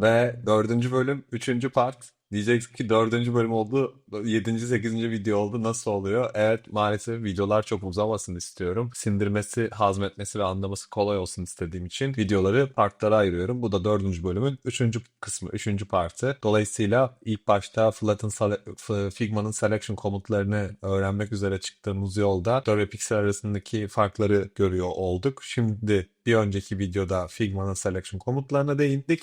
Ve dördüncü bölüm, üçüncü part. Diyeceksin ki dördüncü bölüm oldu, yedinci, sekizinci video oldu. Nasıl oluyor? Evet maalesef videolar çok uzamasın istiyorum. Sindirmesi, hazmetmesi ve anlaması kolay olsun istediğim için videoları partlara ayırıyorum. Bu da dördüncü bölümün üçüncü kısmı, üçüncü partı. Dolayısıyla ilk başta Flat'ın, Figma'nın selection komutlarını öğrenmek üzere çıktığımız yolda 4 ve Pixel arasındaki farkları görüyor olduk. Şimdi bir önceki videoda Figma'nın selection komutlarına değindik.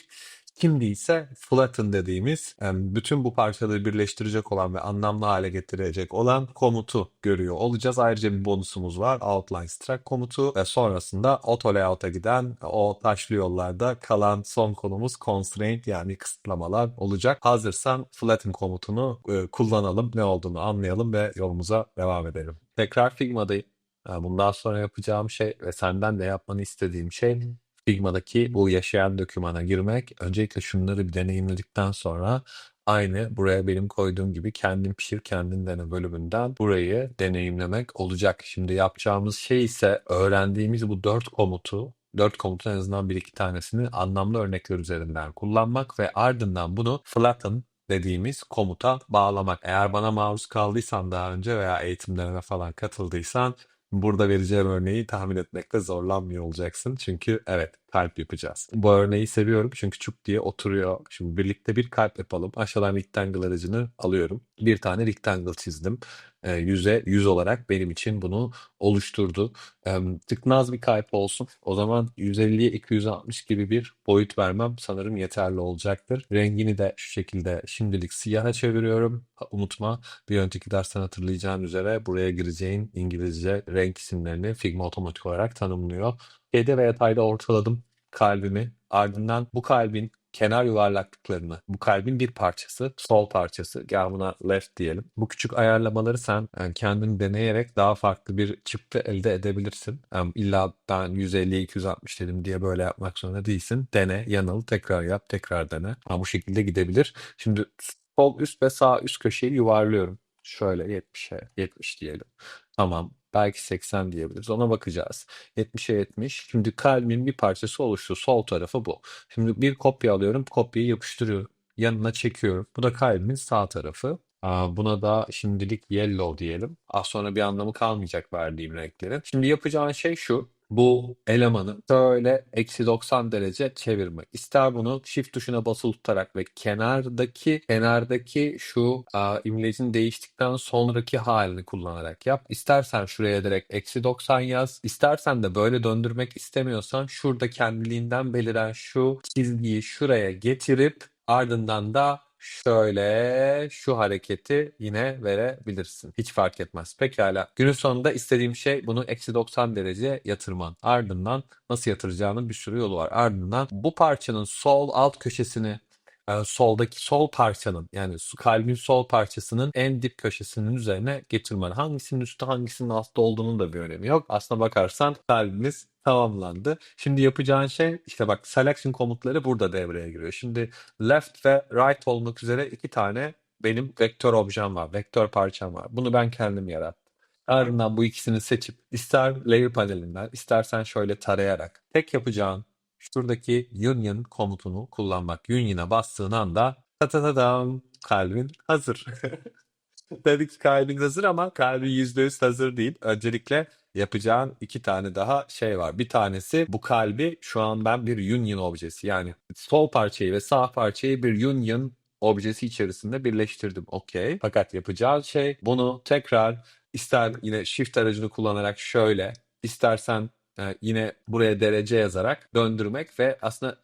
Şimdi ise flatten dediğimiz bütün bu parçaları birleştirecek olan ve anlamlı hale getirecek olan komutu görüyor olacağız. Ayrıca bir bonusumuz var. Outline Struct komutu ve sonrasında auto layout'a giden o taşlı yollarda kalan son konumuz constraint yani kısıtlamalar olacak. Hazırsan flatten komutunu e, kullanalım, ne olduğunu anlayalım ve yolumuza devam edelim. Tekrar Figma'dayım. E, Bundan sonra yapacağım şey ve senden de yapmanı istediğim şey Figma'daki bu yaşayan dokümana girmek. Öncelikle şunları bir deneyimledikten sonra aynı buraya benim koyduğum gibi kendin pişir kendin dene bölümünden burayı deneyimlemek olacak. Şimdi yapacağımız şey ise öğrendiğimiz bu dört komutu dört komutun en azından bir iki tanesini anlamlı örnekler üzerinden kullanmak ve ardından bunu flatten dediğimiz komuta bağlamak. Eğer bana maruz kaldıysan daha önce veya eğitimlerine falan katıldıysan Burada vereceğim örneği tahmin etmekte zorlanmıyor olacaksın. Çünkü evet kalp yapacağız. Bu örneği seviyorum çünkü çuk diye oturuyor. Şimdi birlikte bir kalp yapalım. Aşağıdan rectangle aracını alıyorum. Bir tane rectangle çizdim. E, yüze yüz olarak benim için bunu oluşturdu. E, tıknaz bir kalp olsun. O zaman 150'ye 260 gibi bir boyut vermem sanırım yeterli olacaktır. Rengini de şu şekilde şimdilik siyaha çeviriyorum. Unutma bir önceki dersten hatırlayacağın üzere buraya gireceğin İngilizce renk isimlerini Figma otomatik olarak tanımlıyor. Şeyde ve yatayda ortaladım kalbimi. Ardından bu kalbin kenar yuvarlaklıklarını, bu kalbin bir parçası, sol parçası, gel buna left diyelim. Bu küçük ayarlamaları sen yani kendin deneyerek daha farklı bir çıktı elde edebilirsin. Yani illa ben 150 260 dedim diye böyle yapmak zorunda değilsin. Dene, yanıl, tekrar yap, tekrar dene. Ama bu şekilde gidebilir. Şimdi sol üst ve sağ üst köşeyi yuvarlıyorum. Şöyle 70'e 70 diyelim. Tamam. Belki 80 diyebiliriz. Ona bakacağız. 70'e 70. Şimdi kalbin bir parçası oluştu. Sol tarafı bu. Şimdi bir kopya alıyorum. Kopyayı yapıştırıyorum. Yanına çekiyorum. Bu da kalbimin sağ tarafı. Buna da şimdilik yellow diyelim. Az sonra bir anlamı kalmayacak verdiğim renklerin. Şimdi yapacağın şey şu. Bu elemanı şöyle eksi 90 derece çevirmek. İster bunu shift tuşuna basılı tutarak ve kenardaki kenardaki şu a, imlecin değiştikten sonraki halini kullanarak yap. İstersen şuraya direkt eksi 90 yaz. İstersen de böyle döndürmek istemiyorsan şurada kendiliğinden beliren şu çizgiyi şuraya getirip ardından da şöyle şu hareketi yine verebilirsin. Hiç fark etmez. Pekala. Günün sonunda istediğim şey bunu eksi 90 derece yatırman. Ardından nasıl yatıracağının bir sürü yolu var. Ardından bu parçanın sol alt köşesini e, soldaki sol parçanın yani kalbin sol parçasının en dip köşesinin üzerine getirmen. Hangisinin üstte hangisinin altta olduğunun da bir önemi yok. Aslına bakarsan kalbimiz tamamlandı. Şimdi yapacağın şey işte bak selection komutları burada devreye giriyor. Şimdi left ve right olmak üzere iki tane benim vektör objem var. Vektör parçam var. Bunu ben kendim yarattım. Ardından bu ikisini seçip ister layer panelinden istersen şöyle tarayarak tek yapacağın şuradaki union komutunu kullanmak. Union'a bastığın anda tatatadam kalbin hazır. Tabii ki kalbin hazır ama kalbin %100 hazır değil. Öncelikle yapacağın iki tane daha şey var. Bir tanesi bu kalbi şu an ben bir union objesi yani sol parçayı ve sağ parçayı bir union objesi içerisinde birleştirdim. Okey. Fakat yapacağın şey bunu tekrar ister yine shift aracını kullanarak şöyle istersen e, yine buraya derece yazarak döndürmek ve aslında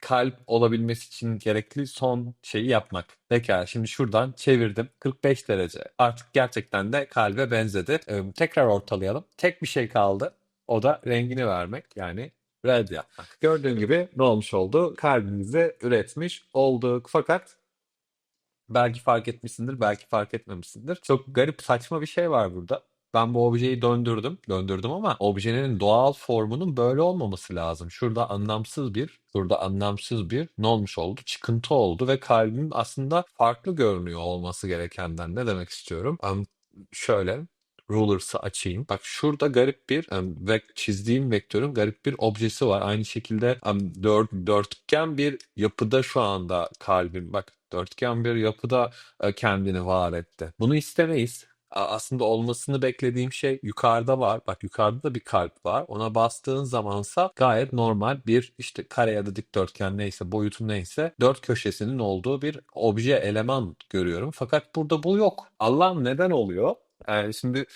kalp olabilmesi için gerekli son şeyi yapmak. Pekala şimdi şuradan çevirdim. 45 derece. Artık gerçekten de kalbe benzedi. Ee, tekrar ortalayalım. Tek bir şey kaldı. O da rengini vermek. Yani red yapmak. Gördüğün gibi ne olmuş oldu? Kalbimizi üretmiş olduk. Fakat belki fark etmişsindir, belki fark etmemişsindir. Çok garip, saçma bir şey var burada. Ben bu objeyi döndürdüm, döndürdüm ama objenin doğal formunun böyle olmaması lazım. Şurada anlamsız bir, şurada anlamsız bir ne olmuş oldu? Çıkıntı oldu ve kalbim aslında farklı görünüyor olması gerekenden. Ne demek istiyorum? Am- şöyle, rulers'ı açayım. Bak şurada garip bir em, ve çizdiğim vektörün garip bir objesi var. Aynı şekilde em, dört, dörtgen bir yapıda şu anda kalbim. Bak dörtgen bir yapıda e, kendini var etti. Bunu istemeyiz. Aslında olmasını beklediğim şey yukarıda var. Bak yukarıda da bir kalp var. Ona bastığın zamansa gayet normal bir işte kare ya da dikdörtgen neyse boyutu neyse dört köşesinin olduğu bir obje eleman görüyorum. Fakat burada bu yok. Allah'ım neden oluyor? Yani şimdi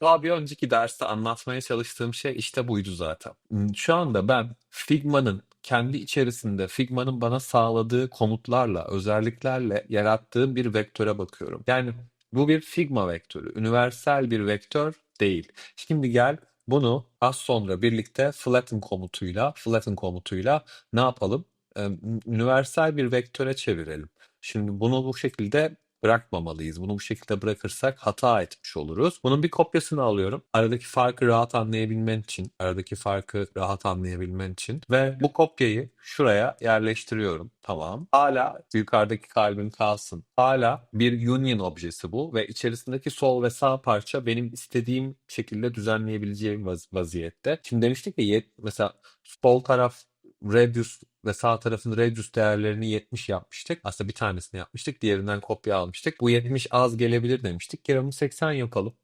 daha bir önceki derste anlatmaya çalıştığım şey işte buydu zaten. Şu anda ben Figma'nın kendi içerisinde Figma'nın bana sağladığı komutlarla, özelliklerle yarattığım bir vektöre bakıyorum. Yani bu bir Figma vektörü, universal bir vektör değil. Şimdi gel bunu az sonra birlikte flatten komutuyla, flatten komutuyla ne yapalım? Ee, universal bir vektöre çevirelim. Şimdi bunu bu şekilde bırakmamalıyız. Bunu bu şekilde bırakırsak hata etmiş oluruz. Bunun bir kopyasını alıyorum. Aradaki farkı rahat anlayabilmen için, aradaki farkı rahat anlayabilmen için ve bu kopyayı şuraya yerleştiriyorum. Tamam. Hala yukarıdaki kalbin kalsın. Hala bir union objesi bu ve içerisindeki sol ve sağ parça benim istediğim şekilde düzenleyebileceğim vaz- vaziyette. Şimdi demiştik ya mesela sol taraf radius ve sağ tarafın radius değerlerini 70 yapmıştık. Aslında bir tanesini yapmıştık. Diğerinden kopya almıştık. Bu 70 az gelebilir demiştik. Onu 80 yapalım.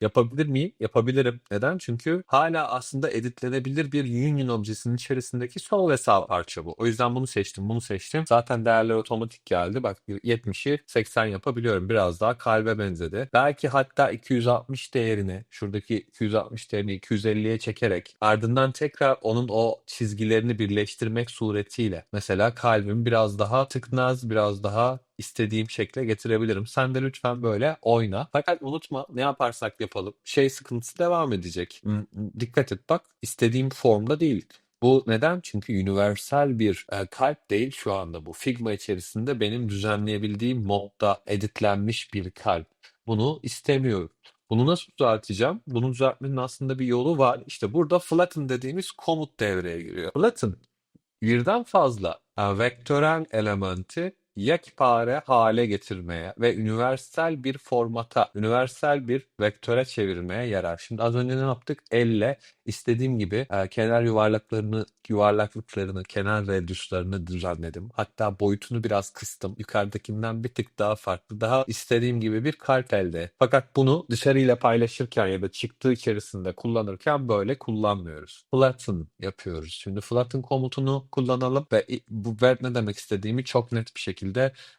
Yapabilir miyim? Yapabilirim. Neden? Çünkü hala aslında editlenebilir bir union objesinin içerisindeki sol ve sağ parça bu. O yüzden bunu seçtim, bunu seçtim. Zaten değerler otomatik geldi. Bak 70'i 80 yapabiliyorum. Biraz daha kalbe benzedi. Belki hatta 260 değerini, şuradaki 260 değerini 250'ye çekerek ardından tekrar onun o çizgilerini birleştirmek suretiyle mesela kalbimi biraz daha tıknaz, biraz daha istediğim şekle getirebilirim. Sen de lütfen böyle oyna. Fakat unutma ne yaparsak yapalım şey sıkıntısı devam edecek. Hmm, Dikkat et bak istediğim formda değil. Bu neden? Çünkü universal bir e, kalp değil şu anda bu. Figma içerisinde benim düzenleyebildiğim modda editlenmiş bir kalp. Bunu istemiyorum. Bunu nasıl düzelteceğim? Bunu düzeltmenin aslında bir yolu var. İşte burada flatten dediğimiz komut devreye giriyor. Flatten birden fazla e, vektörel elementi yekpare hale getirmeye ve universal bir formata, universal bir vektöre çevirmeye yarar. Şimdi az önce ne yaptık? Elle istediğim gibi e, kenar yuvarlaklarını, yuvarlaklıklarını, kenar radiuslarını düzenledim. Hatta boyutunu biraz kıstım. Yukarıdakinden bir tık daha farklı, daha istediğim gibi bir kalp elde. Fakat bunu dışarıyla paylaşırken ya da çıktığı içerisinde kullanırken böyle kullanmıyoruz. Flatten yapıyoruz. Şimdi flatten komutunu kullanalım ve bu ver ne demek istediğimi çok net bir şekilde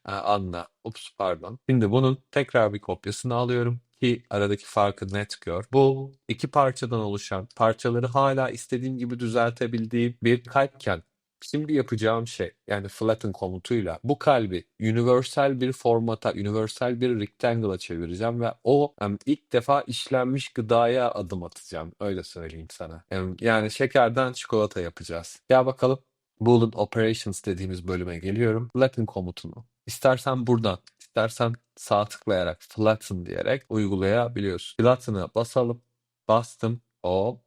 e, anla. Ups pardon. Şimdi bunun tekrar bir kopyasını alıyorum ki aradaki farkı net gör. Bu iki parçadan oluşan parçaları hala istediğim gibi düzeltebildiğim bir kalpken Şimdi yapacağım şey yani flatten komutuyla bu kalbi universal bir formata, universal bir rectangle'a çevireceğim ve o em, ilk defa işlenmiş gıdaya adım atacağım. Öyle söyleyeyim sana. Yani şekerden çikolata yapacağız. Gel bakalım. Boolean Operations dediğimiz bölüme geliyorum. Flatten komutunu. İstersen buradan, istersen sağ tıklayarak flatten diyerek uygulayabiliyorsun. Flatten'a basalım. Bastım. Hop.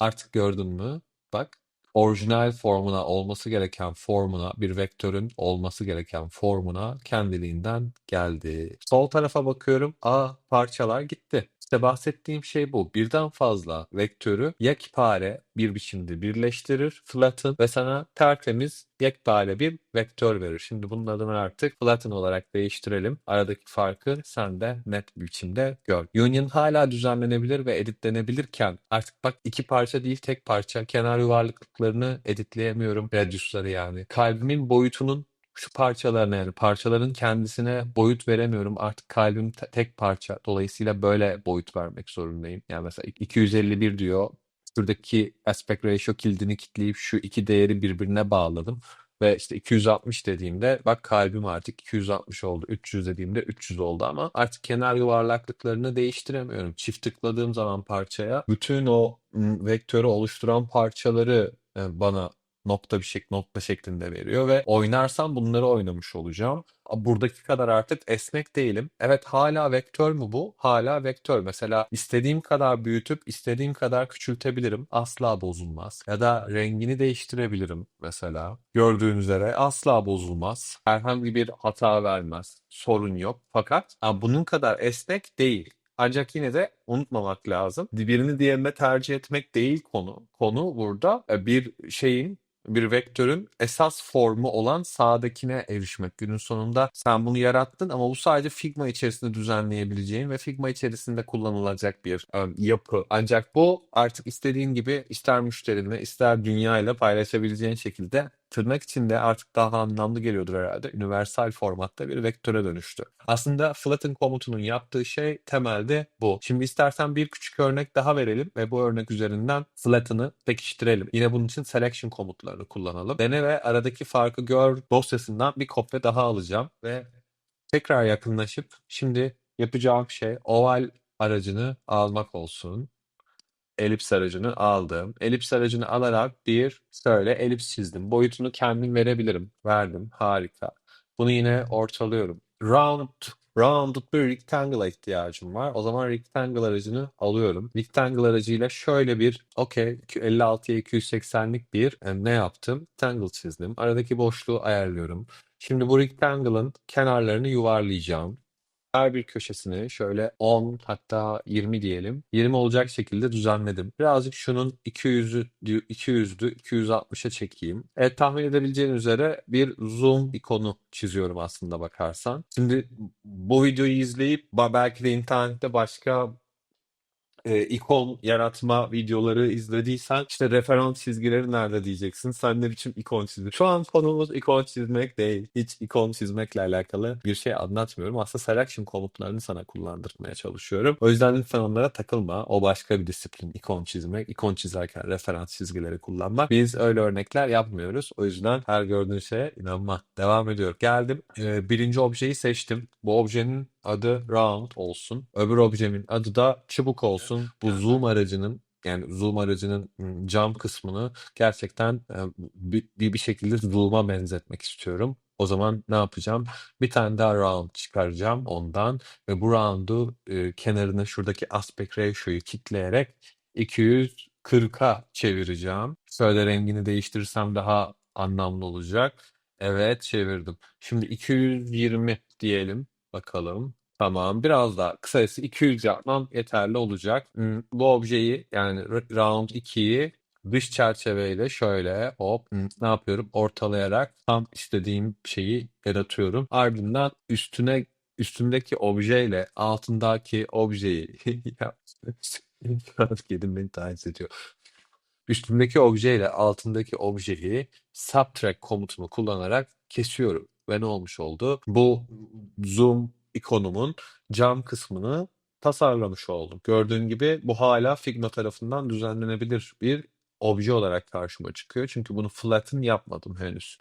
Artık gördün mü? Bak orijinal formuna olması gereken formuna bir vektörün olması gereken formuna kendiliğinden geldi. Sol tarafa bakıyorum. Aa parçalar gitti. İşte bahsettiğim şey bu. Birden fazla vektörü yekpare bir biçimde birleştirir, flatten ve sana tertemiz yekpare bir vektör verir. Şimdi bunun adını artık flatten olarak değiştirelim. Aradaki farkı sen de net bir biçimde gör. Union hala düzenlenebilir ve editlenebilirken artık bak iki parça değil tek parça kenar yuvarlıklıklarını editleyemiyorum. Radiusları yani. Kalbimin boyutunun şu parçalarına yani parçaların kendisine boyut veremiyorum. Artık kalbim te- tek parça. Dolayısıyla böyle boyut vermek zorundayım. Yani mesela 251 diyor. Şuradaki aspect ratio kilidini kilitleyip şu iki değeri birbirine bağladım. Ve işte 260 dediğimde bak kalbim artık 260 oldu. 300 dediğimde 300 oldu ama artık kenar yuvarlaklıklarını değiştiremiyorum. Çift tıkladığım zaman parçaya bütün o vektörü oluşturan parçaları e, bana nokta bir şek nokta şeklinde veriyor ve oynarsam bunları oynamış olacağım. Buradaki kadar artık esnek değilim. Evet hala vektör mü bu? Hala vektör. Mesela istediğim kadar büyütüp istediğim kadar küçültebilirim. Asla bozulmaz. Ya da rengini değiştirebilirim mesela. Gördüğün üzere asla bozulmaz. Herhangi bir hata vermez. Sorun yok. Fakat bunun kadar esnek değil. Ancak yine de unutmamak lazım. Birini diğerine tercih etmek değil konu. Konu burada e, bir şeyin bir vektörün esas formu olan sağdakine erişmek. Günün sonunda sen bunu yarattın ama bu sadece Figma içerisinde düzenleyebileceğin ve Figma içerisinde kullanılacak bir e, yapı. Ancak bu artık istediğin gibi ister müşterinle ister dünyayla paylaşabileceğin şekilde tırnak içinde artık daha anlamlı geliyordur herhalde. Universal formatta bir vektöre dönüştü. Aslında flatten komutunun yaptığı şey temelde bu. Şimdi istersen bir küçük örnek daha verelim ve bu örnek üzerinden flatten'ı pekiştirelim. Yine bunun için selection komutlarını kullanalım. Dene ve aradaki farkı gör dosyasından bir kopya daha alacağım ve tekrar yakınlaşıp şimdi yapacağım şey oval aracını almak olsun elips aracını aldım. Elips aracını alarak bir şöyle elips çizdim. Boyutunu kendim verebilirim. Verdim. Harika. Bunu yine ortalıyorum. Round rounded bir rectangle'a ihtiyacım var. O zaman rectangle aracını alıyorum. Rectangle aracıyla şöyle bir okey 56'ya 280'lik bir e, ne yaptım? Rectangle çizdim. Aradaki boşluğu ayarlıyorum. Şimdi bu rectangle'ın kenarlarını yuvarlayacağım her bir köşesini şöyle 10 hatta 20 diyelim. 20 olacak şekilde düzenledim. Birazcık şunun 200'ü 200'dü 260'a çekeyim. Evet tahmin edebileceğin üzere bir zoom ikonu çiziyorum aslında bakarsan. Şimdi bu videoyu izleyip belki de internette başka e, ikon yaratma videoları izlediysen işte referans çizgileri nerede diyeceksin. Sen ne biçim ikon çizdin? Şu an konumuz ikon çizmek değil. Hiç ikon çizmekle alakalı bir şey anlatmıyorum. Aslında selection komutlarını sana kullandırmaya çalışıyorum. O yüzden lütfen onlara takılma. O başka bir disiplin. ikon çizmek. ikon çizerken referans çizgileri kullanmak. Biz öyle örnekler yapmıyoruz. O yüzden her gördüğün şeye inanma. Devam ediyorum. Geldim. E, birinci objeyi seçtim. Bu objenin adı round olsun. Öbür objemin adı da çubuk olsun. Bu zoom aracının yani zoom aracının cam kısmını gerçekten e, bir, bir şekilde zoom'a benzetmek istiyorum. O zaman ne yapacağım? Bir tane daha round çıkaracağım ondan ve bu round'u e, kenarına şuradaki aspect ratio'yu kilitleyerek 240'a çevireceğim. Şöyle rengini değiştirirsem daha anlamlı olacak. Evet çevirdim. Şimdi 220 diyelim. Bakalım. Tamam. Biraz daha kısacası 200 yapmam yeterli olacak. Hmm, Bu objeyi yani r- round 2'yi dış çerçeveyle şöyle hop hmm, ne yapıyorum? Ortalayarak tam istediğim şeyi yaratıyorum. Ardından üstüne üstündeki objeyle altındaki objeyi ya kedim beni taciz ediyor. Üstümdeki objeyle altındaki objeyi subtract komutunu kullanarak kesiyorum. Ve ne olmuş oldu? Bu zoom ikonumun cam kısmını tasarlamış oldum. Gördüğün gibi bu hala Figma tarafından düzenlenebilir bir obje olarak karşıma çıkıyor. Çünkü bunu flatten yapmadım henüz.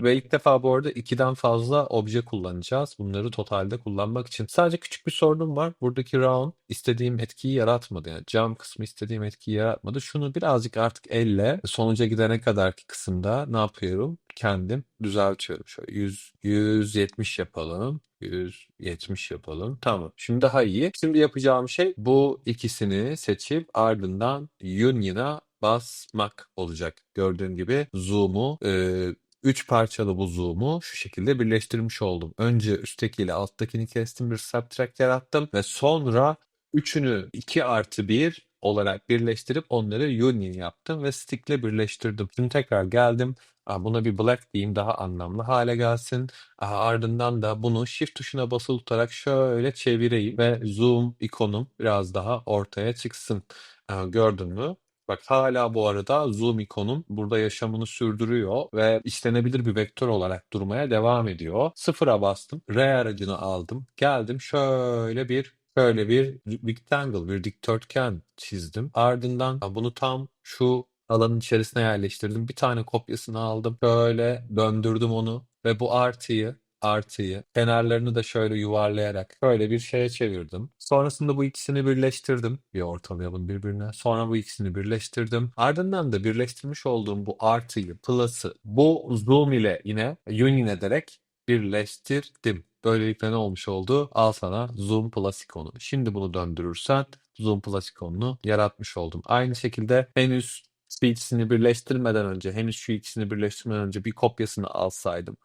Ve ilk defa bu arada ikiden fazla obje kullanacağız. Bunları totalde kullanmak için. Sadece küçük bir sorunum var. Buradaki round istediğim etkiyi yaratmadı. Yani cam kısmı istediğim etkiyi yaratmadı. Şunu birazcık artık elle sonuca gidene kadarki kısımda ne yapıyorum? Kendim düzeltiyorum. Şöyle 100, 170 yapalım. 170 yapalım. Tamam. Şimdi daha iyi. Şimdi yapacağım şey bu ikisini seçip ardından Union'a basmak olacak. Gördüğün gibi zoom'u e, üç parçalı bu zoom'u şu şekilde birleştirmiş oldum. Önce üsttekiyle alttakini kestim bir subtract yarattım ve sonra üçünü 2 artı 1 olarak birleştirip onları union yaptım ve stick'le birleştirdim. Şimdi tekrar geldim. Aa, Buna bir black diyeyim daha anlamlı hale gelsin. Aa, Ardından da bunu shift tuşuna basılı tutarak şöyle çevireyim ve zoom ikonum biraz daha ortaya çıksın. Aa, Gördün mü? Bak hala bu arada zoom ikonum burada yaşamını sürdürüyor ve istenebilir bir vektör olarak durmaya devam ediyor. Sıfıra bastım. R aracını aldım. Geldim şöyle bir şöyle bir rectangle, bir dikdörtgen çizdim. Ardından bunu tam şu alanın içerisine yerleştirdim. Bir tane kopyasını aldım. Şöyle döndürdüm onu ve bu artıyı artıyı kenarlarını da şöyle yuvarlayarak şöyle bir şeye çevirdim. Sonrasında bu ikisini birleştirdim. Bir ortalayalım birbirine. Sonra bu ikisini birleştirdim. Ardından da birleştirmiş olduğum bu artıyı, plus'ı bu zoom ile yine union ederek birleştirdim. Böylelikle ne olmuş oldu? Al sana Zoom Plus ikonu. Şimdi bunu döndürürsen Zoom Plus ikonunu yaratmış oldum. Aynı şekilde henüz şu ikisini birleştirmeden önce, henüz şu ikisini birleştirmeden önce bir kopyasını alsaydım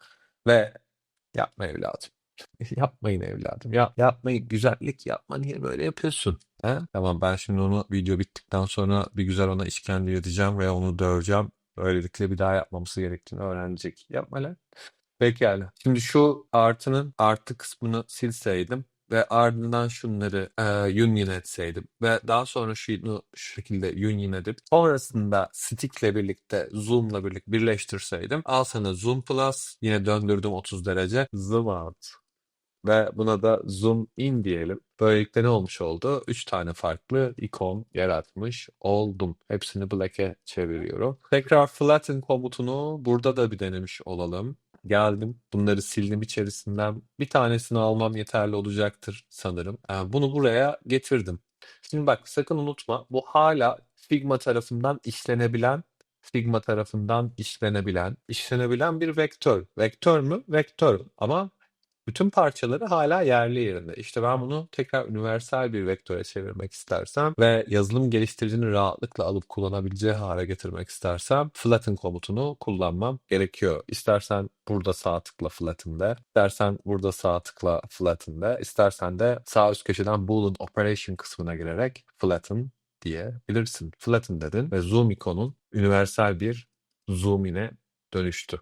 ve yapma evladım. Yapmayın evladım. Ya, yapmayın. Güzellik yapma. Niye böyle yapıyorsun? He? Tamam ben şimdi onu video bittikten sonra bir güzel ona işkence edeceğim ve onu döveceğim. Böylelikle bir daha yapmaması gerektiğini öğrenecek. Yapma lan. Pekala. Şimdi şu artının artı kısmını silseydim ve ardından şunları e, union etseydim ve daha sonra şunu şu şekilde union edip sonrasında stick'le birlikte zoom'la birlikte birleştirseydim al sana zoom plus yine döndürdüm 30 derece zoom out ve buna da zoom in diyelim. Böylelikle ne olmuş oldu? 3 tane farklı ikon yaratmış oldum. Hepsini black'e çeviriyorum. Tekrar flatten komutunu burada da bir denemiş olalım. Geldim. Bunları sildim içerisinden. Bir tanesini almam yeterli olacaktır sanırım. Yani bunu buraya getirdim. Şimdi bak sakın unutma. Bu hala Figma tarafından işlenebilen Figma tarafından işlenebilen, işlenebilen bir vektör. Vektör mü? Vektör. Ama bütün parçaları hala yerli yerinde. İşte ben bunu tekrar universal bir vektöre çevirmek istersem ve yazılım geliştiricinin rahatlıkla alıp kullanabileceği hale getirmek istersem flatten komutunu kullanmam gerekiyor. İstersen burada sağ tıkla flatten de, istersen burada sağ tıkla flatten de, istersen de sağ üst köşeden boolean operation kısmına girerek flatten diyebilirsin. Flatten dedin ve zoom ikonun universal bir zoom in'e dönüştü.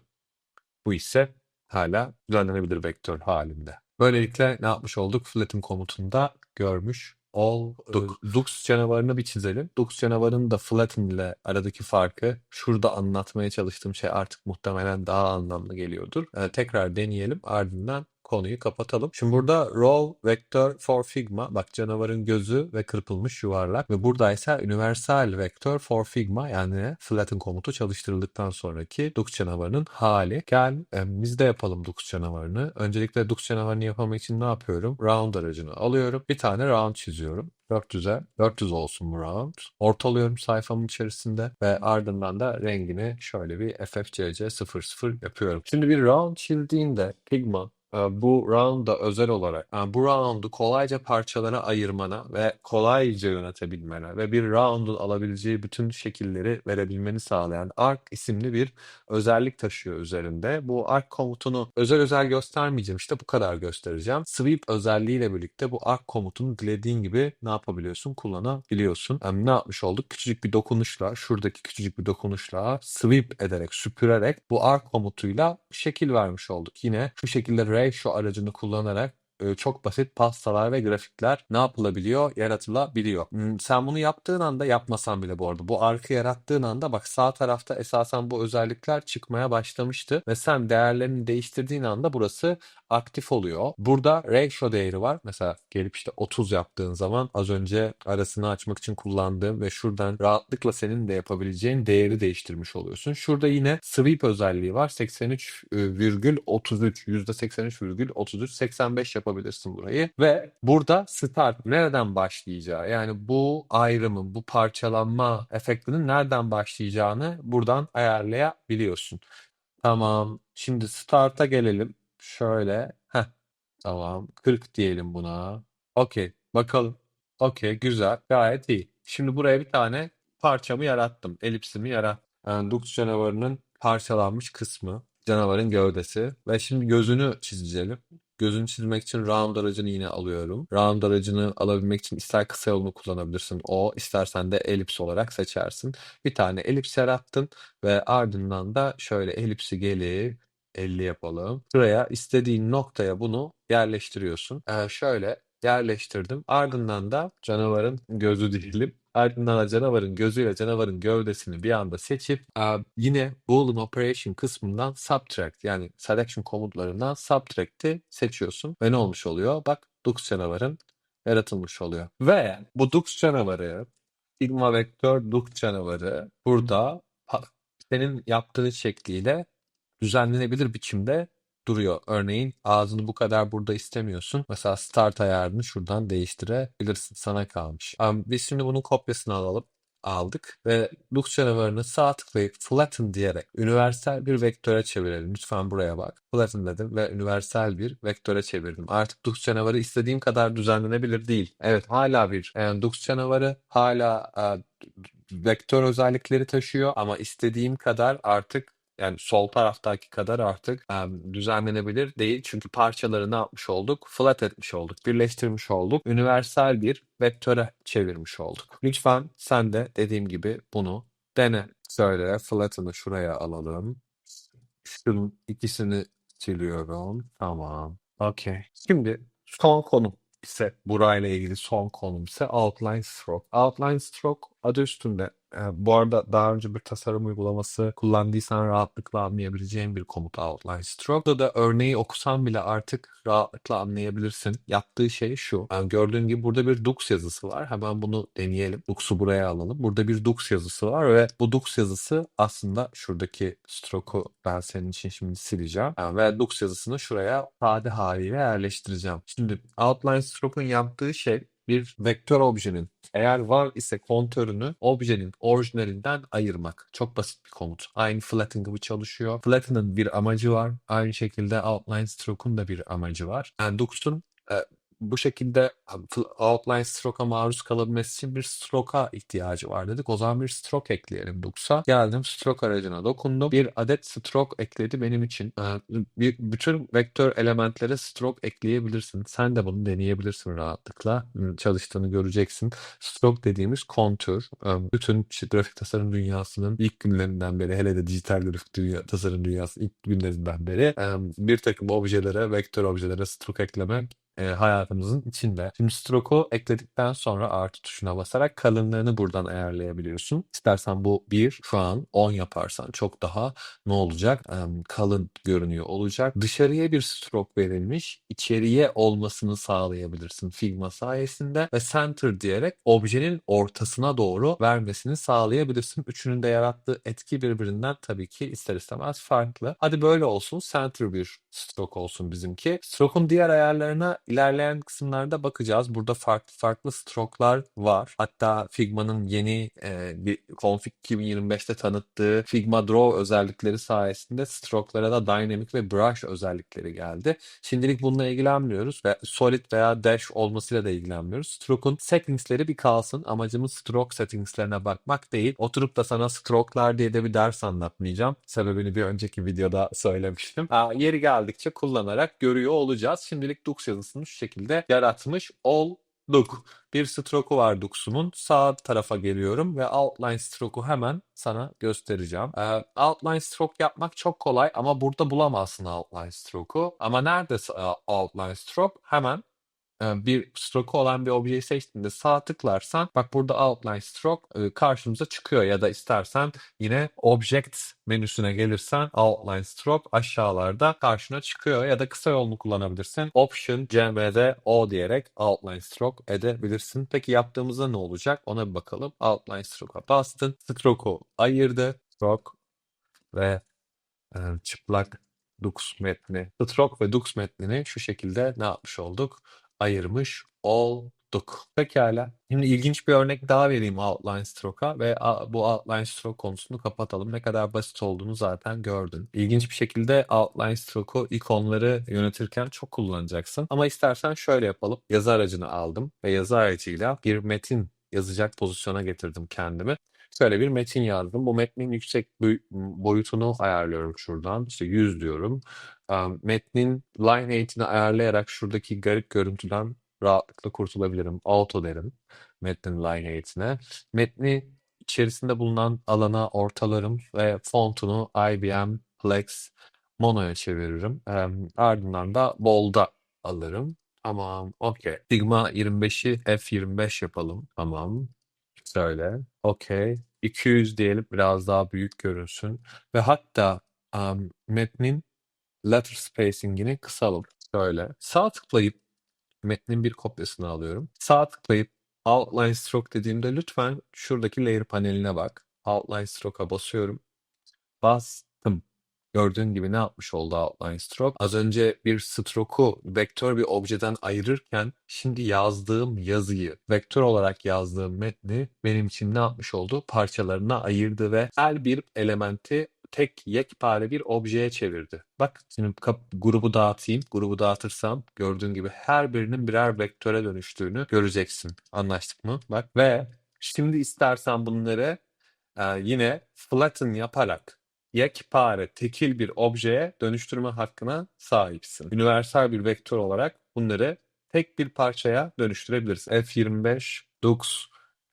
Bu ise hala düzenlenebilir vektör halinde. Böylelikle ne yapmış olduk? Flatten komutunda görmüş olduk. Dux canavarını bir çizelim. Dux canavarının da flatten ile aradaki farkı şurada anlatmaya çalıştığım şey artık muhtemelen daha anlamlı geliyordur. Ee, tekrar deneyelim ardından konuyu kapatalım. Şimdi burada raw vector for figma bak canavarın gözü ve kırpılmış yuvarlak ve buradaysa universal vector for figma yani flatten komutu çalıştırıldıktan sonraki Dux canavarının hali. Gel e, biz de yapalım Dux canavarını. Öncelikle Dux canavarını yapamak için ne yapıyorum? Round aracını alıyorum. Bir tane round çiziyorum. 400'e 400 olsun bu round. Ortalıyorum sayfamın içerisinde ve ardından da rengini şöyle bir FFCC 00 yapıyorum. Şimdi bir round çizdiğinde Figma e, bu round'a özel olarak bu round'u kolayca parçalara ayırmana ve kolayca yönetebilmene ve bir round'un alabileceği bütün şekilleri verebilmeni sağlayan arc isimli bir özellik taşıyor üzerinde. Bu arc komutunu özel özel göstermeyeceğim işte bu kadar göstereceğim. Sweep özelliğiyle birlikte bu arc komutunu dilediğin gibi ne yapabiliyorsun kullanabiliyorsun. Yani ne yapmış olduk? Küçücük bir dokunuşla şuradaki küçücük bir dokunuşla sweep ederek süpürerek bu arc komutuyla şekil vermiş olduk. Yine şu şekilde ratio aracını kullanarak çok basit pastalar ve grafikler ne yapılabiliyor? Yaratılabiliyor. Hmm, Sen bunu yaptığın anda yapmasan bile bu arada bu arkı yarattığın anda bak sağ tarafta esasen bu özellikler çıkmaya başlamıştı ve sen değerlerini değiştirdiğin anda burası aktif oluyor. Burada ratio değeri var. Mesela gelip işte 30 yaptığın zaman az önce arasını açmak için kullandığım ve şuradan rahatlıkla senin de yapabileceğin değeri değiştirmiş oluyorsun. Şurada yine sweep özelliği var. 83,33 %83,33 85 yapabilirsin burayı ve burada start nereden başlayacağı yani bu ayrımın bu parçalanma efektinin nereden başlayacağını buradan ayarlayabiliyorsun. Tamam. Şimdi start'a gelelim. Şöyle. Heh. Tamam. 40 diyelim buna. Okey. Bakalım. Okey. Güzel. Gayet iyi. Şimdi buraya bir tane parçamı yarattım. Elipsimi yarattım. Yani Dux canavarının parçalanmış kısmı. Canavarın gövdesi. Ve şimdi gözünü çizelim. Gözünü çizmek için round aracını yine alıyorum. Round aracını alabilmek için ister kısa yolunu kullanabilirsin. O istersen de elips olarak seçersin. Bir tane elips yarattın ve ardından da şöyle elipsi gelip 50 yapalım. Şuraya istediğin noktaya bunu yerleştiriyorsun. Ee, şöyle yerleştirdim. Ardından da canavarın gözü diyelim. Ardından da canavarın gözüyle canavarın gövdesini bir anda seçip yine Boolean Operation kısmından subtract yani selection komutlarından subtract'i seçiyorsun. Ve ne olmuş oluyor? Bak Dux canavarın yaratılmış oluyor. Ve bu Dux canavarı Sigma Vektör Dux canavarı burada senin yaptığın şekliyle düzenlenebilir biçimde duruyor. Örneğin ağzını bu kadar burada istemiyorsun. Mesela start ayarını şuradan değiştirebilirsin. Sana kalmış. Ama biz şimdi bunun kopyasını alalım aldık ve Lux canavarını sağ tıklayıp flatten diyerek universal bir vektöre çevirelim. Lütfen buraya bak. Flatten dedim ve universal bir vektöre çevirdim. Artık Lux canavarı istediğim kadar düzenlenebilir değil. Evet hala bir yani Lux canavarı hala e, vektör özellikleri taşıyor ama istediğim kadar artık Yani sol taraftaki kadar artık em, düzenlenebilir değil. Çünkü parçaları ne yapmış olduk? Flat etmiş olduk, birleştirmiş olduk. Universal bir vektöre çevirmiş olduk. Lütfen sen de dediğim gibi bunu dene. Şöyle flatten'ı şuraya alalım. Şunun ikisini siliyorum. Tamam. Okey. Şimdi son konum ise burayla ilgili son konum ise outline stroke. Outline stroke adı üstünde. e, bu arada daha önce bir tasarım uygulaması kullandıysan rahatlıkla anlayabileceğin bir komut outline stroke. Burada da örneği okusan bile artık rahatlıkla anlayabilirsin. Yaptığı şey şu. Yani gördüğün gibi burada bir Dux yazısı var. Hemen bunu deneyelim. Dux'u buraya alalım. Burada bir Dux yazısı var ve bu Dux yazısı aslında şuradaki stroke'u ben senin için şimdi sileceğim. Yani ve Dux yazısını şuraya sade haliyle yerleştireceğim. Şimdi outline stroke'un yaptığı şey bir vektör objenin eğer var ise kontörünü objenin orijinalinden ayırmak. Çok basit bir komut. Aynı flatten gibi çalışıyor. Flatten'ın bir amacı var. Aynı şekilde outline stroke'un da bir amacı var. Yani Dux'un e, bu şekilde outline stroke'a maruz kalabilmesi için bir stroke'a ihtiyacı var dedik. O zaman bir stroke ekleyelim Dux'a. Geldim stroke aracına dokundum. Bir adet stroke ekledi benim için. Ee, bütün vektör elementlere stroke ekleyebilirsin. Sen de bunu deneyebilirsin rahatlıkla. Çalıştığını göreceksin. Stroke dediğimiz kontür. Ee, Bütün grafik tasarım dünyasının ilk günlerinden beri hele de dijital grafik dünya, tasarım dünyasının ilk günlerinden beri e, bir takım objelere, vektör objelere stroke eklemek e, hayatımızın içinde. Şimdi stroke'u ekledikten sonra artı tuşuna basarak kalınlığını buradan ayarlayabiliyorsun. İstersen bu 1 şu an 10 yaparsan çok daha ne olacak? E, kalın görünüyor olacak. Dışarıya bir stroke verilmiş, içeriye olmasını sağlayabilirsin Figma sayesinde ve center diyerek objenin ortasına doğru vermesini sağlayabilirsin. Üçünün de yarattığı etki birbirinden tabii ki ister istemez farklı. Hadi böyle olsun. Center bir stroke olsun bizimki. Stroke'un diğer ayarlarına ilerleyen kısımlarda bakacağız. Burada farklı farklı stroke'lar var. Hatta Figma'nın yeni e, bir Config 2025'te tanıttığı Figma Draw özellikleri sayesinde stroke'lara da Dynamic ve Brush özellikleri geldi. Şimdilik bununla ilgilenmiyoruz ve Solid veya Dash olmasıyla da ilgilenmiyoruz. Stroke'un settingsleri bir kalsın. Amacımız stroke settingslerine bakmak değil. Oturup da sana stroke'lar diye de bir ders anlatmayacağım. Sebebini bir önceki videoda söylemiştim. Ha, yeri geldikçe kullanarak görüyor olacağız. Şimdilik Dux şu şekilde yaratmış olduk. Bir stroke'u var Dux'umun. Sağ tarafa geliyorum ve outline stroke'u hemen sana göstereceğim. Ee, outline stroke yapmak çok kolay ama burada bulamazsın outline stroke'u. Ama nerede outline stroke? Hemen bir stroke olan bir objeyi seçtiğinde sağ tıklarsan bak burada outline stroke karşımıza çıkıyor ya da istersen yine object menüsüne gelirsen outline stroke aşağılarda karşına çıkıyor ya da kısa yolunu kullanabilirsin. Option CMD O diyerek outline stroke edebilirsin. Peki yaptığımızda ne olacak? Ona bir bakalım. Outline stroke'a bastın. Stroke'u ayırdı. Stroke ve çıplak Dux metni, stroke ve Dux metnini şu şekilde ne yapmış olduk? Ayırmış olduk. Pekala. Şimdi ilginç bir örnek daha vereyim outline stroke'a ve bu outline stroke konusunu kapatalım. Ne kadar basit olduğunu zaten gördün. İlginç bir şekilde outline stroke'u ikonları yönetirken çok kullanacaksın. Ama istersen şöyle yapalım. Yazı aracını aldım ve yazı aracıyla bir metin yazacak pozisyona getirdim kendimi. Şöyle bir metin yazdım. Bu metnin yüksek boy- boyutunu ayarlıyorum şuradan. İşte 100 diyorum. Metnin line height'ini ayarlayarak şuradaki garip görüntüden rahatlıkla kurtulabilirim. Auto derim metnin line height'ine. Metni içerisinde bulunan alana ortalarım ve fontunu IBM Plex Mono'ya çeviririm. Ardından da bold'a alırım. Tamam, okey. Sigma 25'i F25 yapalım. Tamam. Şöyle. Okey. 200 diyelim biraz daha büyük görünsün. Ve hatta em, metnin letter spacing'ini kısalım. Şöyle. Sağ tıklayıp metnin bir kopyasını alıyorum. Sağ tıklayıp outline stroke dediğimde lütfen şuradaki layer paneline bak. Outline stroke'a basıyorum. Bastım. Gördüğün gibi ne yapmış oldu outline stroke? Az önce bir stroke'u vektör bir objeden ayırırken şimdi yazdığım yazıyı, vektör olarak yazdığım metni benim için ne yapmış oldu? Parçalarına ayırdı ve her bir elementi tek yekpare bir objeye çevirdi. Bak şimdi kap- grubu dağıtayım. Grubu dağıtırsam gördüğün gibi her birinin birer vektöre dönüştüğünü göreceksin. Anlaştık mı? Bak ve şimdi istersen bunları e, yine flatten yaparak yekpare, tekil bir objeye dönüştürme hakkına sahipsin. Universal bir vektör olarak bunları tek bir parçaya dönüştürebilirsin. F25 Dux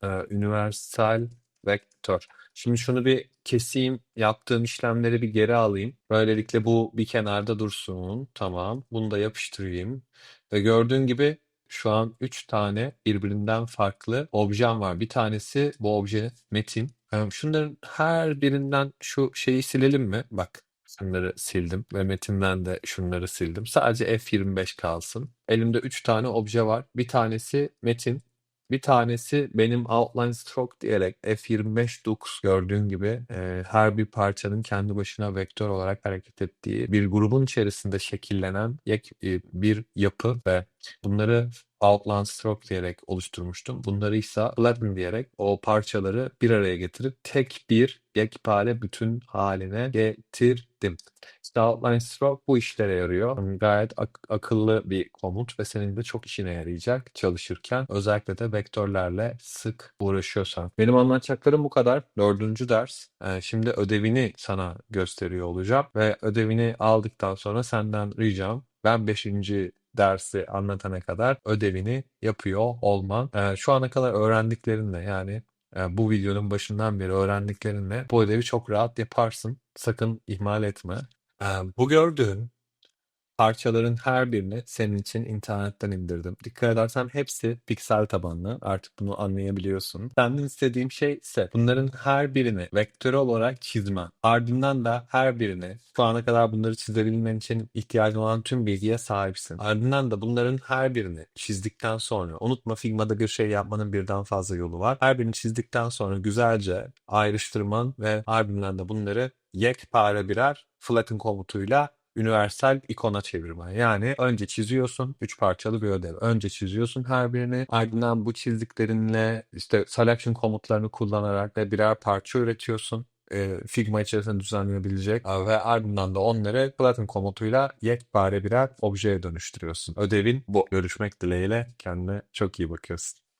e, Universal Vektör. Şimdi şunu bir keseyim. Yaptığım işlemleri bir geri alayım. Böylelikle bu bir kenarda dursun. Tamam. Bunu da yapıştırayım. Ve gördüğün gibi şu an 3 tane birbirinden farklı objem var. Bir tanesi bu obje metin. Ee, Şunların her birinden şu şeyi silelim mi? Bak şunları sildim ve metinden de şunları sildim. Sadece F25 kalsın. Elimde 3 tane obje var. Bir tanesi metin. Bir tanesi benim outline stroke diyerek F25 Dux gördüğün gibi e, her bir parçanın kendi başına vektör olarak hareket ettiği bir grubun içerisinde şekillenen yek, e, bir yapı ve bunları outline stroke diyerek oluşturmuştum. Bunları ise flatten diyerek o parçaları bir araya getirip tek bir yekpare bütün haline getirdim. İşte outline stroke bu işlere yarıyor. Gayet ak- akıllı bir komut ve senin de çok işine yarayacak çalışırken. Özellikle de vektörlerle sık uğraşıyorsan. Benim anlatacaklarım bu kadar. Dördüncü ders. Ee, şimdi ödevini sana gösteriyor olacağım ve ödevini aldıktan sonra senden ricam ben beşinci dersi anlatana kadar ödevini yapıyor olman. Ee, şu ana kadar öğrendiklerinle yani e, bu videonun başından beri öğrendiklerinle bu ödevi çok rahat yaparsın. Sakın ihmal etme. Ee, bu gördüğün parçaların her birini senin için internetten indirdim. Dikkat edersen hepsi piksel tabanlı. Artık bunu anlayabiliyorsun. Senden istediğim şey ise bunların her birini vektörel olarak çizmen. Ardından da her birini şu ana kadar bunları çizebilmen için ihtiyacın olan tüm bilgiye sahipsin. Ardından da bunların her birini çizdikten sonra unutma Figma'da bir şey yapmanın birden fazla yolu var. Her birini çizdikten sonra güzelce ayrıştırman ve ardından da bunları yekpare birer flatten komutuyla universal ikona çevirmen. Yani önce çiziyorsun, üç parçalı bir ödev. Önce çiziyorsun her birini. Ardından bu çizdiklerinle işte selection komutlarını kullanarak ve birer parça üretiyorsun. e, Figma içerisinde düzenlenebilecek ve ardından da onları Platin komutuyla yekpare birer objeye dönüştürüyorsun. Ödevin bu. Görüşmek dileğiyle kendine çok iyi bakıyorsun.